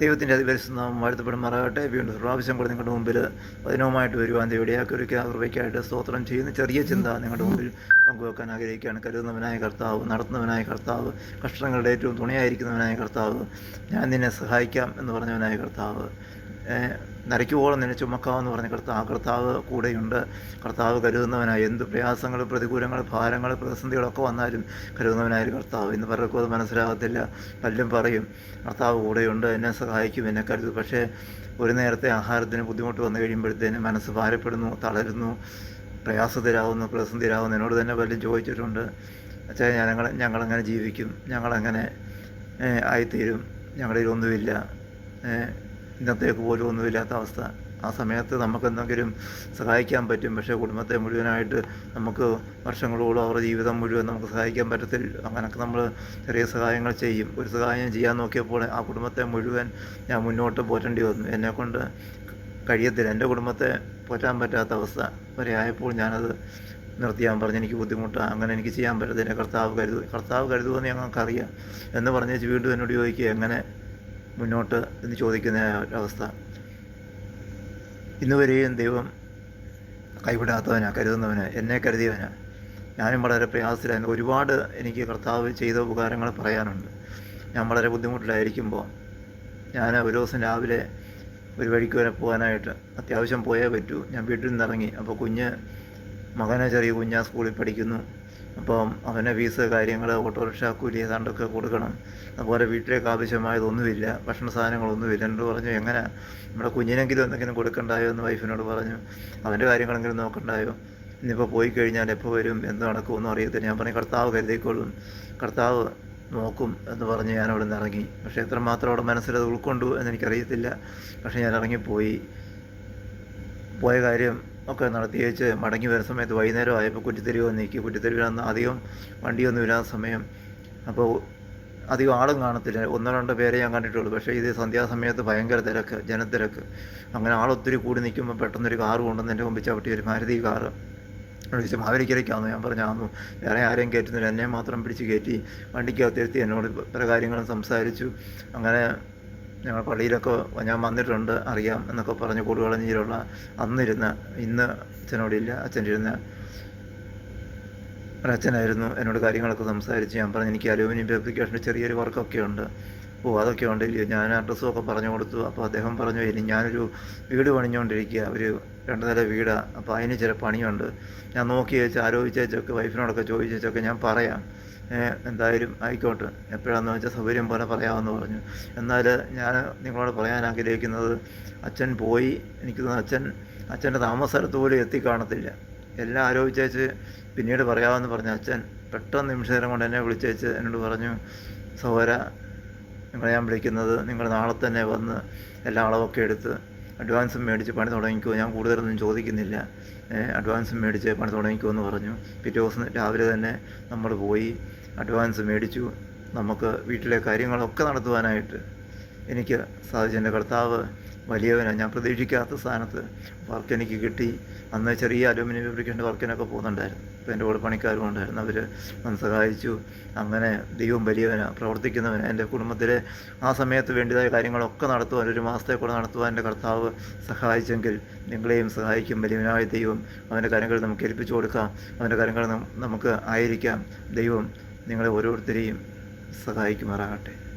ദൈവത്തിന്റെ അതിപരിശുദ്ധം വാഴ്ത്തപ്പെടുമാറാകട്ടെ. വീണ്ടും പ്രാവശ്യം കൂടെ നിങ്ങളുടെ മുമ്പിൽ വചനവുമായിട്ട് വരുവാൻ ദൈവടിയാക്കി ഒരു കൃപയ്ക്കായിട്ട് സ്തോത്രം ചെയ്യുന്ന ചെറിയ ചിന്ത നിങ്ങളുടെ മുമ്പിൽ പങ്കുവെക്കാൻ ആഗ്രഹിക്കുകയാണ്. കരുതുന്നവനായ കർത്താവ് നടത്തുന്നവനായ കർത്താവ് കഷ്ടങ്ങളുടെ ഏറ്റവും തുണയായിരിക്കുന്നവനായ കർത്താവ് ഞാൻ നിന്നെ സഹായിക്കാം എന്ന് പറഞ്ഞവനായ കർത്താവ്. നരയ്ക്കുവോളം നിന്നെ ചുമക്കാമെന്ന് പറഞ്ഞ് കർത്താവ് കർത്താവ് കൂടെയുണ്ട്. കർത്താവ് കരുതുന്നവനായി. എന്ത് പ്രയാസങ്ങൾ പ്രതികൂലങ്ങൾ ഭാരങ്ങൾ പ്രതിസന്ധികളൊക്കെ വന്നാലും കരുതുന്നവനായ കർത്താവ്. ഇന്ന് പലർക്കും അത് മനസ്സിലാകത്തില്ല. പലരും പറയും കർത്താവ് കൂടെയുണ്ട് എന്നെ സഹായിക്കും എന്നെ കരുതും. പക്ഷേ ഒരു നേരത്തെ ആഹാരത്തിന് ബുദ്ധിമുട്ട് വന്നു കഴിയുമ്പോഴത്തേന് മനസ്സ് ഭാരപ്പെടുന്നു തളരുന്നു. പ്രയാസത്തിലാവുന്നു പ്രതിസന്ധിയിലാവുന്നു. എന്നോട് തന്നെ പലരും ചോദിച്ചിട്ടുണ്ട് അച്ഛാ ഞങ്ങൾ ഞങ്ങളങ്ങനെ ജീവിക്കും. ഞങ്ങളങ്ങനെ ആയിത്തീരും. ഏഹ്, ഇന്നത്തേക്ക് പോലും ഒന്നുമില്ലാത്ത അവസ്ഥ. ആ സമയത്ത് നമുക്ക് എന്തെങ്കിലും സഹായിക്കാൻ പറ്റും. പക്ഷേ കുടുംബത്തെ മുഴുവനായിട്ട് നമുക്ക് വർഷങ്ങളോളം അവരുടെ ജീവിതം മുഴുവൻ നമുക്ക് സഹായിക്കാൻ പറ്റത്തില്ല. അങ്ങനെയൊക്കെ നമ്മൾ ചെറിയ സഹായങ്ങൾ ചെയ്യും. ഒരു സഹായം ചെയ്യാൻ നോക്കിയപ്പോൾ ആ കുടുംബത്തെ മുഴുവൻ ഞാൻ മുന്നോട്ട് പോറ്റേണ്ടി വന്നു. എന്നെക്കൊണ്ട് കഴിയത്തില്ല. എന്റെ കുടുംബത്തെ പോറ്റാൻ പറ്റാത്ത അവസ്ഥ വരെ ആയപ്പോൾ ഞാനത് നിർത്തിയാൻ പറഞ്ഞ്. എനിക്ക് ബുദ്ധിമുട്ടാണ് അങ്ങനെ എനിക്ക് ചെയ്യാൻ പറ്റത്തില്ല. കർത്താവ് കരുതു കർത്താവ് കരുതുമെന്ന് ഞങ്ങൾക്കറിയാം. എന്ന് പറഞ്ഞ് വീണ്ടും എന്നോട് ചോദിക്കുക എങ്ങനെ മുന്നോട്ട് എന്ന് ചോദിക്കുന്ന ഒരവസ്ഥ. ഇന്ന് വരെയും ദൈവം കൈവിടാത്തവനാണ് കരുതുന്നവന് എന്നെ കരുതിയവനാ. ഞാനും വളരെ പ്രയാസത്തിലായിരുന്നു. ഒരുപാട് എനിക്ക് കർത്താവ് ചെയ്ത ഉപകാരങ്ങൾ പറയാനുണ്ട്. ഞാൻ വളരെ ബുദ്ധിമുട്ടിലായിരിക്കുമ്പോൾ ഞാൻ ഒരു ദിവസം രാവിലെ ഒരു വഴിക്ക് വരെ പോകാനായിട്ട് അത്യാവശ്യം പോയേ പറ്റൂ. ഞാൻ വീട്ടിൽ നിന്നിറങ്ങി. അപ്പോൾ കുഞ്ഞ് മകനെ ചെറിയ കുഞ്ഞാ സ്കൂളിൽ പഠിക്കുന്നു. അപ്പം അവനെ ഫീസ് കാര്യങ്ങൾ ഓട്ടോറിക്ഷ കൂലി ഏതാണ്ടൊക്കെ കൊടുക്കണം. അതുപോലെ വീട്ടിലേക്ക് ആവശ്യമായതൊന്നുമില്ല ഭക്ഷണ സാധനങ്ങളൊന്നുമില്ല. എന്നോട് പറഞ്ഞു എങ്ങനെ? നമ്മുടെ കുഞ്ഞിനെങ്കിലും എന്തെങ്കിലും കൊടുക്കണ്ടായോ? എന്ന് വൈഫിനോട് പറഞ്ഞു അവന്റെ കാര്യങ്ങളെങ്കിലും നോക്കണ്ടായോ? ഇന്നിപ്പോൾ പോയി കഴിഞ്ഞാൽ എപ്പോൾ വരും? എന്ത് നടക്കുമെന്നും അറിയത്തില്ല. ഞാൻ പറഞ്ഞു കർത്താവ് കരുതിക്കൊള്ളും കർത്താവ് നോക്കും എന്ന് പറഞ്ഞ് ഞാൻ അവിടെ നിന്ന് ഇറങ്ങി. പക്ഷേ എത്രമാത്രം അവിടെ മനസ്സിലത് ഉൾക്കൊണ്ടു എന്നെനിക്കറിയത്തില്ല പക്ഷേ ഞാൻ ഇറങ്ങിപ്പോയി. പോയ കാര്യം ഒക്കെ നടത്തി വെച്ച് മടങ്ങി വരുന്ന സമയത്ത് വൈകുന്നേരം ആയപ്പോൾ കുറ്റിത്തെരുവ് വന്നിരിക്കും കുറ്റിത്തെരുവിൽ അന്ന് അധികം വണ്ടിയൊന്നും ഇല്ലാത്ത സമയം. അപ്പോൾ അധികം ആളും കാണത്തില്ല. ഒന്നോ രണ്ടോ പേരെ ഞാൻ കണ്ടിട്ടുള്ളൂ. പക്ഷേ ഇത് സന്ധ്യാസമയത്ത് ഭയങ്കര തിരക്ക് ജനത്തിരക്ക്. അങ്ങനെ ആളൊത്തിരി കൂടി നിൽക്കുമ്പോൾ പെട്ടെന്നൊരു കാറ് കൊണ്ടുവന്ന് എന്റെ മുമ്പിൽ ചവിട്ടി. ഒരു മാരുതി കാറ്. വിളിച്ച് മാവേലിക്കരയ്ക്കാന്ന് ഞാൻ പറഞ്ഞാന്നു വേറെ ആരെയും കയറ്റുന്നില്ല. എന്നെ മാത്രം പിടിച്ച് കയറ്റി വണ്ടിക്കകത്തിരുത്തി എന്നോട് പല കാര്യങ്ങളും സംസാരിച്ചു. അങ്ങനെ ഞങ്ങൾ പള്ളിയിലൊക്കെ ഞാൻ വന്നിട്ടുണ്ട് അറിയാം എന്നൊക്കെ പറഞ്ഞ് കൂടുകളഞ്ഞിലുള്ള അന്നിരുന്ന ഇന്ന് അച്ഛനോടില്ല അച്ഛനിരുന്ന ഒരച്ഛനായിരുന്നു എന്നോട് കാര്യങ്ങളൊക്കെ സംസാരിച്ച് ഞാൻ പറഞ്ഞു എനിക്ക് അലൂമിനിയം ഫാബ്രിക്കേഷന്റെ ചെറിയൊരു വർക്കൊക്കെ ഉണ്ട്. ഓ അതൊക്കെ ഉണ്ട്. ഞാൻ അഡ്രസ്സും ഒക്കെ പറഞ്ഞു കൊടുത്തു. അപ്പോൾ അദ്ദേഹം പറഞ്ഞു ഇനി ഞാനൊരു വീട് പണിഞ്ഞുകൊണ്ടിരിക്കുക. ഒരു രണ്ട് നില വീടാണ് അപ്പോൾ അതിന് ചില പണിയുണ്ട്. ഞാൻ നോക്കി വെച്ച് ആലോചിച്ച് വെച്ചൊക്കെ വൈഫിനോടൊക്കെ ചോദിച്ച് വെച്ചൊക്കെ ഞാൻ പറയാം. എന്തായാലും ആയിക്കോട്ടെ. എപ്പോഴാണെന്ന് വെച്ചാൽ സൗകര്യം പോലെ പറയാമെന്ന് പറഞ്ഞു. എന്നാൽ ഞാൻ നിങ്ങളോട് പറയാൻ ആഗ്രഹിക്കുന്നത് അച്ഛൻ പോയി. എനിക്ക് തോന്നുന്നു അച്ഛൻ അച്ഛന്റെ താമസ സ്ഥലത്ത് പോലും എത്തിക്കാണത്തില്ല. എല്ലാം ആലോചിച്ചേച്ച് പിന്നീട് പറയാമെന്ന് പറഞ്ഞു അച്ഛൻ പെട്ടെന്ന് നിമിഷ നേരം കൊണ്ട് എന്നെ വിളിച്ചേച്ച് എന്നോട് പറഞ്ഞു സഹോദര നിങ്ങളെ ഞാൻ വിളിക്കുന്നത് നിങ്ങൾ നാളെ തന്നെ വന്ന് എല്ലാ അളവൊക്കെ എടുത്ത് അഡ്വാൻസും മേടിച്ച് പണി തുടങ്ങിക്കോ. ഞാൻ കൂടുതലൊന്നും ചോദിക്കുന്നില്ല. അഡ്വാൻസ് മേടിച്ച് പണി തുടങ്ങിക്കോ എന്ന് പറഞ്ഞു. പിറ്റേ ദിവസം രാവിലെ തന്നെ നമ്മൾ പോയി അഡ്വാൻസ് മേടിച്ചു. നമുക്ക് വീട്ടിലെ കാര്യങ്ങളൊക്കെ നടത്തുവാനായിട്ട് എനിക്ക് സാധിച്ചു. എന്റെ കർത്താവ് വലിയവനാണ് ഞാൻ പ്രതീക്ഷിക്കാത്ത സ്ഥാനത്ത് വർക്ക് എനിക്ക് കിട്ടി. അന്ന് ചെറിയ അലുമിനിയം ഫാബ്രിക്കേഷന്റെ വർക്കിനൊക്കെ പോകുന്നുണ്ടായിരുന്നു. അപ്പോൾ എന്റെ കൂടെ പണിക്കാരും ഉണ്ടായിരുന്നു. അവർ വന്ന് സഹായിച്ചു. അങ്ങനെ ദൈവം വലിയവനാണ് പ്രവർത്തിക്കുന്നവന്. എന്റെ കുടുംബത്തിലെ ആ സമയത്ത് വേണ്ടിയതായ കാര്യങ്ങളൊക്കെ നടത്തുവാൻ ഒരു മാസത്തെ കൂടെ നടത്തുവാൻ എന്റെ കർത്താവ് സഹായിച്ചെങ്കിൽ നിങ്ങളെയും സഹായിക്കും. വലിയവനായ ദൈവം അവന്റെ കാര്യങ്ങൾ നമുക്ക് ഏൽപ്പിച്ചു കൊടുക്കാം. അവന്റെ കാര്യങ്ങൾ നമുക്ക് ആയിരിക്കാം. ദൈവം നിങ്ങളെ ഓരോരുത്തരെയും സഹായിക്കുമാറാകട്ടെ.